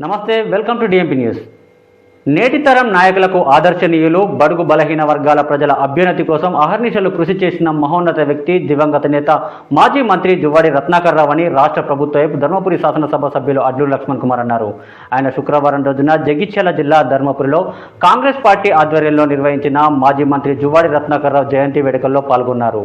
నమస్తే welcome to DMP news నేటి తరం నాయకులకు ఆదర్శనీయులు బడుగు బలహీన వర్గాల ప్రజల అభ్యున్నతి కోసం అహర్నిశలు కృషి చేసిన మహోన్నత వ్యక్తి దివంగత నేత మాజీ మంత్రి జువ్వాడి రత్నాకర్ రావు అని రాష్ట్ర ప్రభుత్వ వైపు ధర్మపురి శాసనసభ సభ్యులు అడ్లూరు లక్ష్మణ్ కుమార్ అన్నారు. ఆయన శుక్రవారం రోజున జగిత్యాల జిల్లా ధర్మపురిలో కాంగ్రెస్ పార్టీ ఆధ్వర్యంలో నిర్వహించిన మాజీ మంత్రి జువ్వాడి రత్నాకర్ రావు జయంతి వేడుకల్లో పాల్గొన్నారు.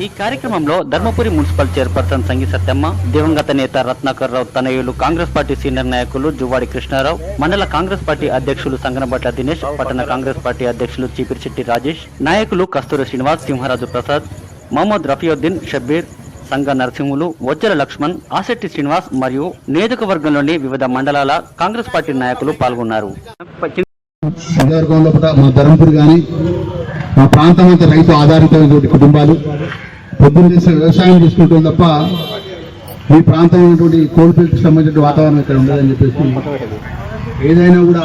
ఈ కార్యక్రమంలో ధర్మపురి మున్సిపల్ చైర్పర్సన్ సంగీ సత్యమ్మ దివంగత నేత రత్నాకర్ రావు తనయులు కాంగ్రెస్ పార్టీ సీనియర్ నాయకులు జువ్వాడి కృష్ణారావు మండల కాంగ్రెస్ పార్టీ అధ్యక్షులు సంగనబట్ల దినేష్ పట్టణ కాంగ్రెస్ పార్టీ అధ్యక్షులు చీపిరిశెట్టి రాజేష్ నాయకులు కస్తూరి శ్రీనివాస్ సింహరాజు ప్రసాద్ మహమ్మద్ రఫీయుద్దీన్ షబ్బీర్ సంఘ నరసింహులు వజ్జల లక్ష్మణ్ ఆశెట్టి శ్రీనివాస్ మరియు నియోజకవర్గంలోని వివిధ మండలాల కాంగ్రెస్ పార్టీ నాయకులు పాల్గొన్నారు. మా ధర్మపురి కానీ మా ప్రాంతం అంతా రైతు ఆధారితమైనటువంటి కుటుంబాలు. పొద్దున్న చేసే వ్యవసాయం చేసుకుంటాం తప్ప మీ ప్రాంతం ఉన్నటువంటి కోల్ఫీల్డ్కి సంబంధించిన వాతావరణం ఇక్కడ ఉండదని చెప్పేసి ఏదైనా కూడా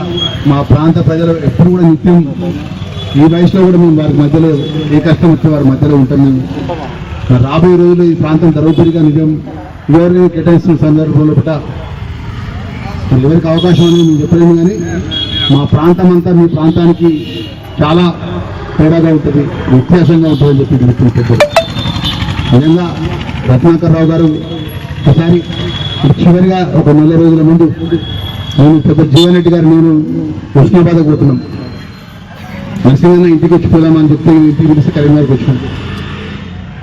మా ప్రాంత ప్రజలు ఎప్పుడు కూడా నిత్యం ఈ వయసులో కూడా మేము వారి మధ్యలో ఏ కష్టం వచ్చే వారి మధ్యలో ఉంటాం మేము. రాబోయే రోజుల్లో ఈ ప్రాంతం ధర్మపురిగా నిజం. ఎవరిని కేటాయిస్తున్న సందర్భంలో కూడా ఎవరికి అవకాశం అనేది మేము చెప్పలేము కానీ మా ప్రాంతం అంతా మీ ప్రాంతానికి చాలా తేడాగా ఉంటుంది వ్యత్యాసంగా ఉంటుందని చెప్పి చెప్తున్న నిజంగా రత్నాకర్ రావు గారు ఒకసారి చివరిగా ఒక నెల రోజుల ముందు నేను పెద్ద జీవన్ రెడ్డి గారు నేను హుస్నాబాద్ పోతున్నాం. నరసింహన్న ఇంటికి వచ్చి పోదామని చెప్తే ఇంటికి పిలిచి కరీంనగర్కి వచ్చాను.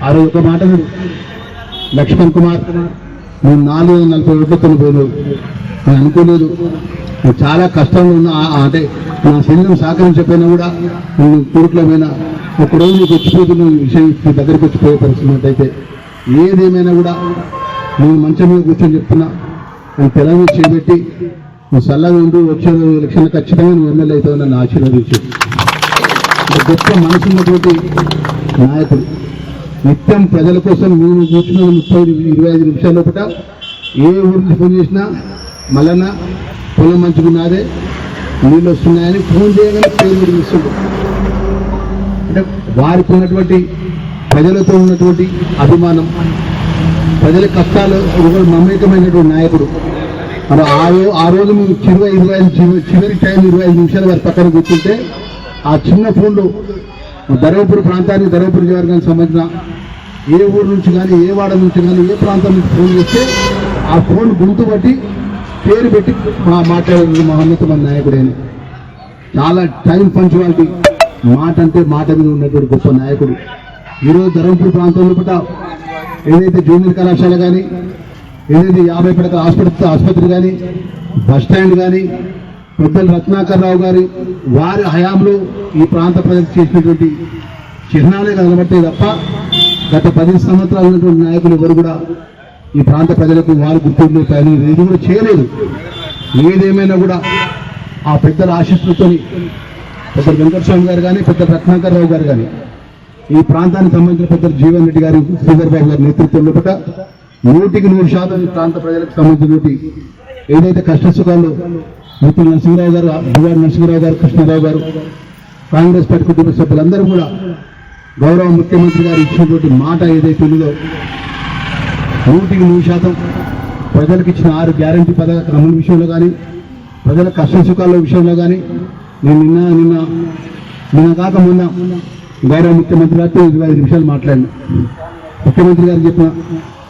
ఆ రోజు ఒక మాట లక్ష్మణ్ కుమార్ నువ్వు నాలుగు వందల నలభై ఓట్లు కొనిపోయినావు. నేను అనుకోలేదు. నువ్వు చాలా కష్టంలో ఉన్నా అంటే నా శరీరం సహకరించకపోయినా కూడా నేను కోర్టులో ఒక ఒకరోజు నీకు వచ్చిపోతున్న విషయం మీ దగ్గరికి వచ్చిపోయే పరిస్థితి ఉన్నట్టయితే ఏదేమైనా కూడా నేను మంచం మీద కూర్చొని చెప్తున్నా. నేను తెలంగాణ చేపెట్టి నువ్వు చల్లగా ఉండు వచ్చే ఎలక్షన్ ఖచ్చితంగా నువ్వు ఎమ్మెల్యే అవుతావు నన్ను ఆశీర్వదించు. గొప్ప మనసు ఉన్నటువంటి నాయకుడు. నిత్యం ప్రజల కోసం నేను కూర్చున్న ముప్పై ఇరవై ఐదు నిమిషాల లోపల. ఏ ఊరికి ఫోన్ చేసినా మళ్ళా పొలం మంచుకున్నదే. నీళ్ళు వస్తున్నాయని ఫోన్ చేయగానే పేరు వినిపిస్తుంది అంటే వారికి ఉన్నటువంటి ప్రజలతో ఉన్నటువంటి అభిమానం ప్రజల కష్టాలు ఒక మమేకమైనటువంటి నాయకుడు. మరి ఆ రో ఆ రోజు మేము చివరి ఇరవై ఐదు చివరి చివరి టైం ఇరవై ఐదు నిమిషాల వారి పక్కన కూర్చుంటే ఆ చిన్న ఫోన్లో ధర్మపురి ప్రాంతానికి ధర్మపురి నియోజకవర్గానికి సంబంధించిన ఏ ఊరు నుంచి కానీ ఏ వాడ నుంచి కానీ ఏ ప్రాంతం నుంచి ఫోన్ చేస్తే ఆ ఫోన్ గుర్తుపట్టి పేరు పెట్టి మా ఉన్నతమైన మహోన్నతమైన నాయకుడైన చాలా టైం పంచువాలిటీ మాట అంటే మాట మీద ఉన్నటువంటి గొప్ప నాయకుడు. ఈరోజు ధర్మపూర్ ప్రాంతంలో కూడా ఏదైతే జూనియర్ కళాశాల కానీ ఏదైతే యాభై పడకల ఆసుపత్రి ఆసుపత్రి కానీ బస్ స్టాండ్ కానీ పెద్దలు రత్నాకర్ రావు గారి వారి హయాంలో ఈ ప్రాంత ప్రజలు చేసినటువంటి చిహ్నాలే కనబడతాయి తప్ప గత పది సంవత్సరాలు ఉన్నటువంటి నాయకులు ఎవరు కూడా ఈ ప్రాంత ప్రజలకు వారు గుర్తుండే కానీ ఇది కూడా చేయలేదు. ఏదేమైనా కూడా ఆ పెద్దల ఆశీస్సులతో పెద్ద వెంకటస్వామి గారు కానీ పెద్ద రత్నాకర్ రావు గారు కానీ ఈ ప్రాంతానికి సంబంధించిన పెద్ద జీవన్ రెడ్డి గారి శ్రీధర్ బాబు గారి నేతృత్వంలో పట నూటికి నూరు శాతం ఈ ప్రాంత ప్రజలకు సంబంధించినటువంటి ఏదైతే కష్ట సుఖాలు మిత్రులు నరసింహరావు గారు దువారి నరసింహరావు గారు కృష్ణారావు గారు కాంగ్రెస్ పార్టీ కుటుంబ సభ్యులందరూ కూడా గౌరవ ముఖ్యమంత్రి గారు ఇచ్చినటువంటి మాట ఏదైతే ఉందో నూటికి నూరు శాతం ప్రజలకు ఇచ్చిన ఆరు గ్యారంటీ పథకాల అమలు విషయంలో కానీ ప్రజల కష్ట సుఖాల విషయంలో కానీ నేను నిన్న నిన్న నిన్న కాక మొన్న గౌరవ ముఖ్యమంత్రి గారితో ఇరవై ఐదు నిమిషాలు మాట్లాడినా. ముఖ్యమంత్రి గారు చెప్పిన